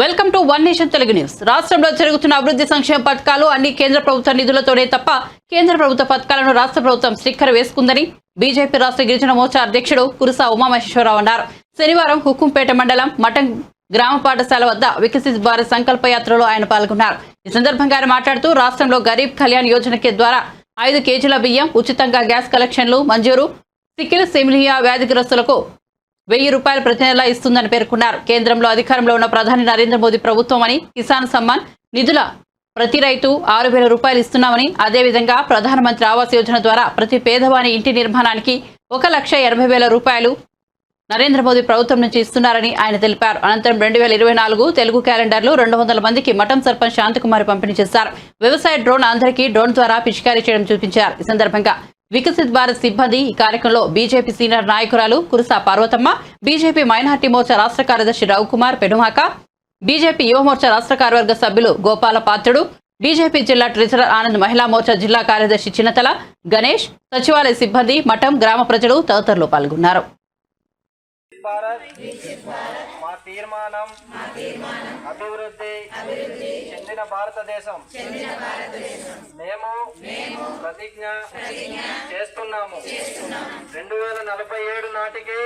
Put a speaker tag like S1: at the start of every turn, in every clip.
S1: Welcome to one nation Telugu news. రాష్ట్రంలో జరుగుతున్న అభివృద్ధి సంక్షేమ పథకాలు అన్ని కేంద్ర ప్రభుత్వ నిధులతోనే తప్ప కేంద్ర ప్రభుత్వ పథకాలను రాష్ట్ర ప్రభుత్వం స్టిక్కర్ వేసుకుందని బీజేపీ రాష్ట్ర గిరిజన మోర్చా అధ్యక్షుడు కురుసా ఉమామహేశ్వరరావు అన్నారు. శనివారం హుక్కుంపేట మండలం మటం గ్రామ పాఠశాల వద్ద వికసిత్ భారత్ సంకల్ప యాత్రలో ఆయన పాల్గొన్నారు. ఈ సందర్భంగా ఆయన మాట్లాడుతూ రాష్ట్రంలో గరీబ్ కళ్యాణ్ యోజన ద్వారా ఐదు కేజీల బియ్యం ఉచితంగా గ్యాస్ కలెక్షన్లు మంజూరు సికిల్ సెమిలియా వ్యాధిగ్రస్తులకు వెయ్యి రూపాయలు ప్రతి నెల ఇస్తుందని పేర్కొన్నారు. కేంద్రంలో అధికారంలో ఉన్న ప్రధాని నరేంద్ర మోదీ ప్రభుత్వం అని కిసాన్ సమ్మాన్ నిధుల ప్రతి రైతు ఆరు వేల రూపాయలు ఇస్తున్నామని అదేవిధంగా ప్రధానమంత్రి ఆవాస్ యోజన ద్వారా ప్రతి పేదవాని ఇంటి నిర్మాణానికి ఒక లక్ష ఎనభై వేల రూపాయలు నరేంద్ర మోదీ ప్రభుత్వం నుంచి ఇస్తున్నారని ఆయన తెలిపారు. అనంతరం రెండు వేల ఇరవై నాలుగు తెలుగు క్యాలెండర్లు రెండు వందల మందికి మఠం సర్పంచ్ శాంతకుమారి పంపిణీ చేశారు. వ్యవసాయ డ్రోన్ అందరికీ డ్రోన్ ద్వారా పిచికారీ చేయడం చూపించారు. ఈ సందర్భంగా వికసిత్ భారత్ సిబ్బంది ఈ కార్యక్రమంలో బీజేపీ సీనియర్ నాయకురాలు కురుసా పార్వతమ్మ బీజేపీ మైనార్టీ మోర్చా రాష్ట్ర కార్యదర్శి రవికుమార్ పెనుమాక బీజేపీ యువమోర్చా రాష్ట్ర కార్యవర్గ సభ్యులు గోపాల పాత్రుడు బీజేపీ జిల్లా ట్రెజరర్ ఆనంద్ మహిళా మోర్చా జిల్లా కార్యదర్శి చిన్నతల గణేష్ సచివాలయ సిబ్బంది మఠం గ్రామ ప్రజలు తదితరులు పాల్గొన్నారు.
S2: భారత్. మా తీర్మానం అభివృద్ధి చెందిన భారతదేశం. మేము ప్రతిజ్ఞ చేస్తున్నాము. రెండు వేల నలభై ఏడు నాటికి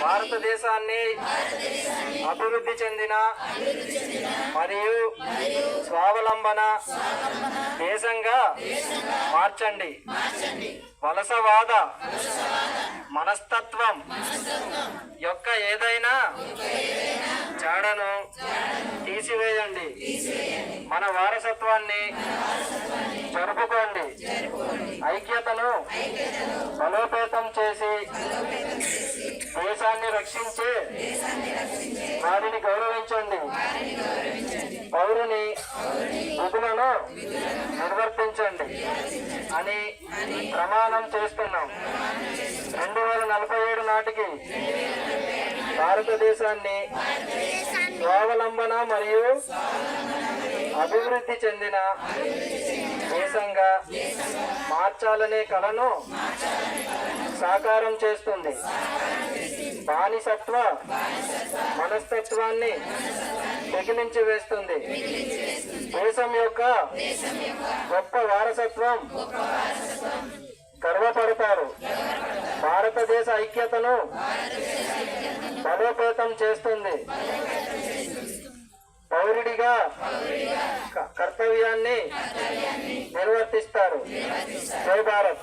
S2: భారతదేశాన్ని అభివృద్ధి చెందిన మరియు స్వావలంబన దేశంగా మార్చండి. వలసవాద మనస్తత్వం యొక్క ఏదైనా జాడను తీసివేయండి. మన వారసత్వాన్ని జరుపుకోండి. ఐక్యతను బలోపేతం చేసి దేశాన్ని రక్షించే వారిని గౌరవించండి. పౌరుని విధులను నిర్వర్తించండి అని ప్రమాణం చేస్తున్నాం. రెండు వేల నలభై ఏడు నాటికి భారతదేశాన్ని స్వావలంబన మరియు అభివృద్ధి చెందిన దేశంగా మార్చాలనే కలను సాకారం చేస్తుంది. బానిసత్వ మనస్తత్వాన్ని పెకిలించి వేస్తుంది దేశం యొక్క గొప్ప వారసత్వం గర్వపడతారు. భారతదేశ ఐక్యతను బలోపేతం చేస్తుంది. పౌరుడిగా క- కర్తవ్యాన్ని నిర్వర్తిస్తారు. జై భారత్.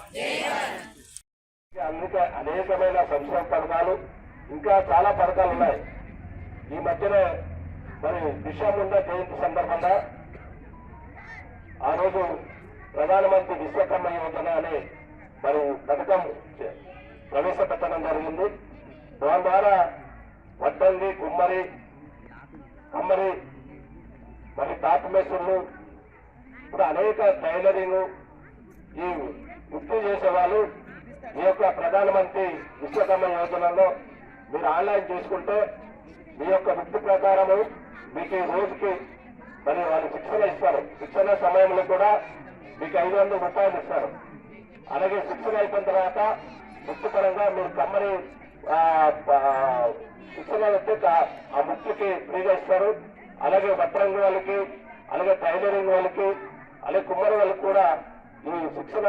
S3: అందుకే అనేకమైన సంక్షేమ పథకాలు ఇంకా చాలా పథకాలు ఉన్నాయి. ఈ మధ్యనే మరి విశ్వముండ జయంతి సందర్భంగా? ఆ రోజు ప్రధానమంత్రి విశ్వకర్మ యోజన అనే మరి పథకం ప్రవేశపెట్టడం జరిగింది. దాని ద్వారా వడ్డంగి కుమ్మరి కమ్మరి మరి తాపమేశ్వరులు ఇప్పుడు అనేక టైలరింగ్ ఈ వృత్తి చేసే వాళ్ళు ఈ యొక్క ప్రధానమంత్రి విశ్వకర్మ యోజనలో మీరు ఆన్లైన్ చేసుకుంటే మీ యొక్క వృత్తి ప్రకారము మీకు ఈ రోజుకి మరి వాళ్ళు శిక్షణ ఇస్తారు. శిక్షణ సమయంలో కూడా మీకు ఐదు వందల రూపాయలు ఇస్తారు. అలాగే శిక్షణ అయిపోయిన తర్వాత వృత్తిపరంగా మీరు కమ్మని శిక్షణ ఇస్తే ఆ వృత్తికి ఫ్రీగా ఇస్తారు. అలాగే వడ్రంగి వాళ్ళకి అలాగే టైలరింగ్ వాళ్ళకి అలాగే కుమ్మరి వాళ్ళకి కూడా ఈ శిక్షణ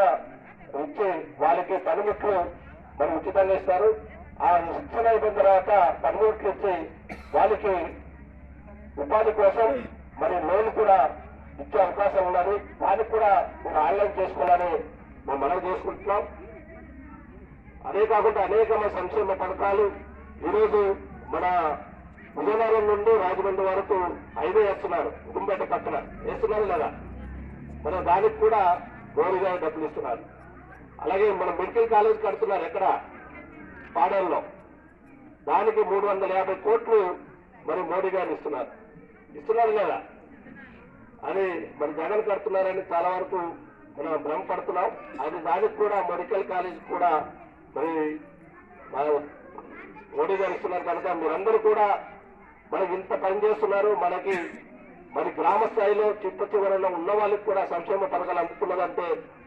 S3: ఇచ్చి వాళ్ళకి పనిముట్లు మరి ఉచితంగా ఇస్తారు. ఆ శిక్షణ అయిపోయిన తర్వాత పనిముట్లు ఇచ్చి వాళ్ళకి ఉపాధి కోసం మరి లోన్ కూడా ఇచ్చే అవకాశం ఉన్నది. దానికి కూడా మీరు ఆన్లైన్ చేసుకోవాలని మేము మనం చేసుకుంటున్నాం. అదే కాకుండా అనేకమైన సంక్షేమ పథకాలు ఈరోజు మన విజయనగరం నుండి రాజమండ్రి వరకు హైవే వేస్తున్నారు. కుటుంబేట పక్కన. వేస్తున్నారు లేదా మరి దానికి కూడా గోరుగా డబ్బులు ఇస్తున్నారు. అలాగే మన మెడికల్ కాలేజ్ కడుతున్నారు ఎక్కడ? పాడల్లో దానికి మూడు వందల యాభై కోట్లు మరి మోడీ గారు ఇస్తున్నారు. ఇస్తున్నారు లేదా? అని మరి జగన్ కడుతున్నారని చాలా వరకు మనం భ్రమపడుతున్నాం అది దానికి కూడా మెడికల్ కాలేజ్ కూడా మరి మోడీ గారు ఇస్తున్నారు కనుక మీరందరూ కూడా మనకి ఇంత పని చేస్తున్నారు. మనకి మరి గ్రామ స్థాయిలో చిట్ట చివరలో ఉన్న వాళ్ళకి కూడా సంక్షేమ పథకాలు అందుకున్నదంటే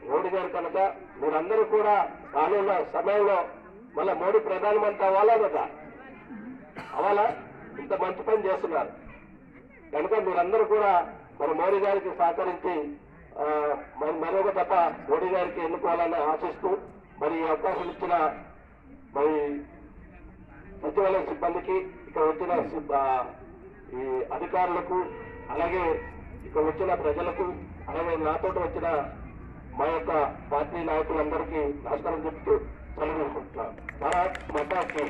S3: మోడీ గారు కనుక మీరందరూ కూడా రానున్న సమయంలో మళ్ళీ మోడీ ప్రధానమంత్రి అవ్వాలా కదా అవ్వాలా? ఇంత మంచి పని చేస్తున్నారు. కనుక మీరందరూ కూడా మన మోడీ గారికి సహకరించి మరొక తప్ప మోడీ గారికి ఎన్నుకోవాలని ఆశిస్తూ మరి ఈ అవకాశం ఇచ్చిన మరి సచివాలయ సిబ్బందికి ఇక్కడ వచ్చిన ఈ అధికారులకు అలాగే ఇక్కడ వచ్చిన ప్రజలకు అలాగే నాతో వచ్చిన మా యొక్క పార్టీ నాయకులందరికీ నమస్కారం చెప్తూ कलर सकता भारत माता की